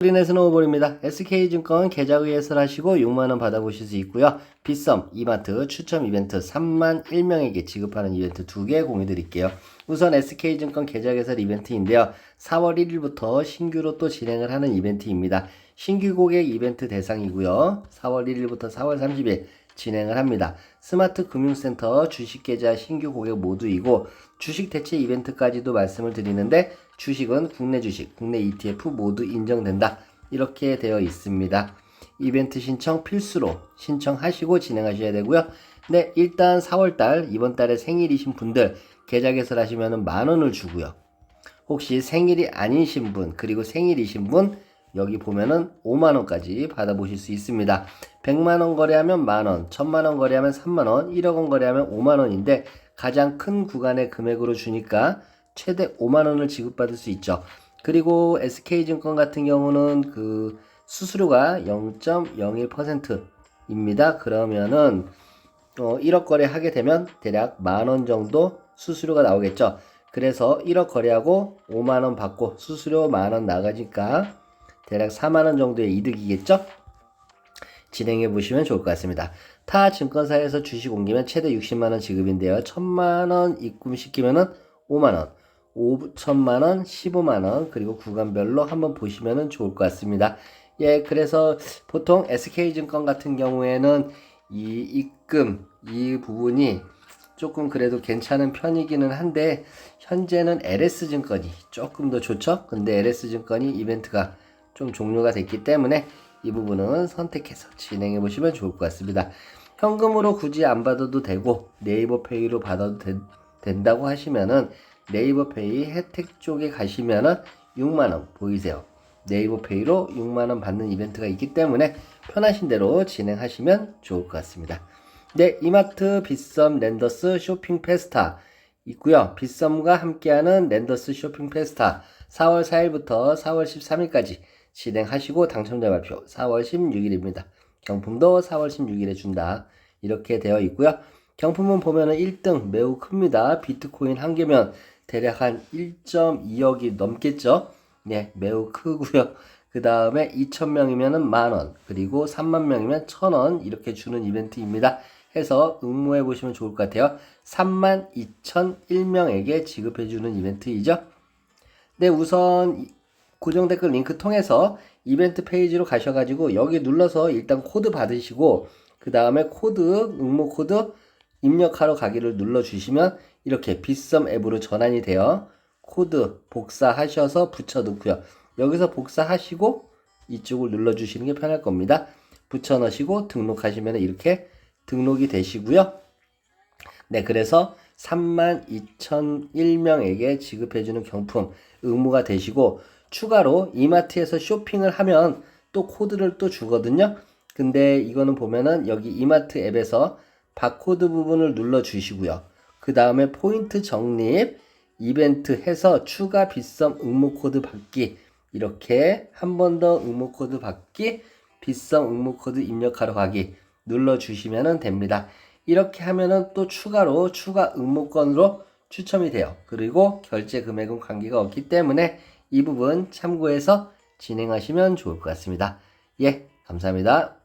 리네 스노우볼입니다. SK증권 계좌 의예설 하시고 6만원 받아보실 수 있고요. 빗썸, 이마트, 추첨 이벤트 3만 1명에게 지급하는 이벤트 2개 공유드릴게요. 우선 SK증권 계좌 개설 이벤트인데요. 4월 1일부터 신규로 또 진행을 하는 이벤트입니다. 신규 고객 이벤트 대상이고요. 4월 1일부터 4월 30일 진행을 합니다. 스마트 금융센터 주식 계좌 신규 고객 모두이고 주식 대체 이벤트까지도 말씀을 드리는데 주식은 국내 주식, 국내 ETF 모두 인정된다. 이렇게 되어 있습니다. 이벤트 신청 필수로 신청하시고 진행하셔야 되고요. 네, 일단 4월달 이번 달에 생일이신 분들 계좌 개설하시면 만 원을 주고요. 혹시 생일이 아니신 분 그리고 생일이신 분 여기 보면은 5만 원까지 받아보실 수 있습니다. 100만 원 거래하면 만 원, 1000만 원 거래하면 3만 원, 1억 원 거래하면 5만 원인데 가장 큰 구간의 금액으로 주니까 최대 5만 원을 지급받을 수 있죠. 그리고 SK증권 같은 경우는 그 수수료가 0.01%입니다. 그러면은 어 1억 거래 하게 되면 대략 만 원 정도 수수료가 나오겠죠. 그래서 1억 거래하고 5만 원 받고 수수료 만 원 나가니까 대략 4만 원 정도의 이득이겠죠? 진행해 보시면 좋을 것 같습니다. 타 증권사에서 주식 옮기면 최대 60만 원 지급인데요. 1000만 원 입금시키면은 5만 원, 5천만 원, 15만 원, 그리고 구간별로 한번 보시면은 좋을 것 같습니다. 예, 그래서 보통 SK증권 같은 경우에는 이 입금 이 부분이 조금 그래도 괜찮은 편이기는 한데 현재는 LS증권이 조금 더 좋죠. 근데 LS증권이 이벤트가 좀 종료가 됐기 때문에 이 부분은 선택해서 진행해 보시면 좋을 것 같습니다. 현금으로 굳이 안 받아도 되고 네이버 페이로 받아도 되- 된다고 하시면은 네이버 페이 혜택 쪽에 가시면은 6만 원 보이세요. 네이버 페이로 6만 원 받는 이벤트가 있기 때문에 편하신 대로 진행하시면 좋을 것 같습니다. 네, 이마트 빗썸 랜더스 쇼핑 페스타 있고요. 빗썸과 함께하는 랜더스 쇼핑 페스타 4월 4일부터 4월 13일까지 진행하시고 당첨자 발표 4월 16일입니다. 경품도 4월 16일에 준다. 이렇게 되어 있고요. 경품은 보면은 1등 매우 큽니다. 비트코인 한 개면 대략 한 1.2억이 넘겠죠. 네, 매우 크고요. 그 다음에 2,000명이면은 만 원, 그리고 3만 명이면 1,000원 이렇게 주는 이벤트입니다. 해서 응모해 보시면 좋을 것 같아요. 3만 2,001명에게 지급해 주는 이벤트이죠. 네, 우선 이- 고정 댓글 링크 통해서 이벤트 페이지로 가셔가지고 여기 눌러서 일단 코드 받으시고 그 다음에 코드 응모 코드 입력하러 가기를 눌러 주시면 이렇게 빗썸 앱으로 전환이 되어 코드 복사하셔서 붙여 넣고요. 여기서 복사하시고 이쪽을 눌러 주시는 게 편할 겁니다. 붙여 넣으시고 등록하시면 이렇게 등록이 되시고요. 네, 그래서 32,001명에게 지급해주는 경품 응모가 되시고 추가로 이마트에서 쇼핑을 하면 또 코드를 또 주거든요. 근데 이거는 보면은 여기 이마트 앱에서 바코드 부분을 눌러 주시고요. 그 다음에 포인트 적립, 이벤트 해서 추가 빗썸 응모 코드 받기 이렇게 한 번 더 응모 코드 받기, 빗썸 응모 코드 입력하러 가기 눌러 주시면 됩니다. 이렇게 하면은 또 추가로 추가 응모권으로 추첨이 돼요. 그리고 결제 금액은 관계가 없기 때문에 이 부분 참고해서 진행하시면 좋을 것 같습니다. 예, 감사합니다.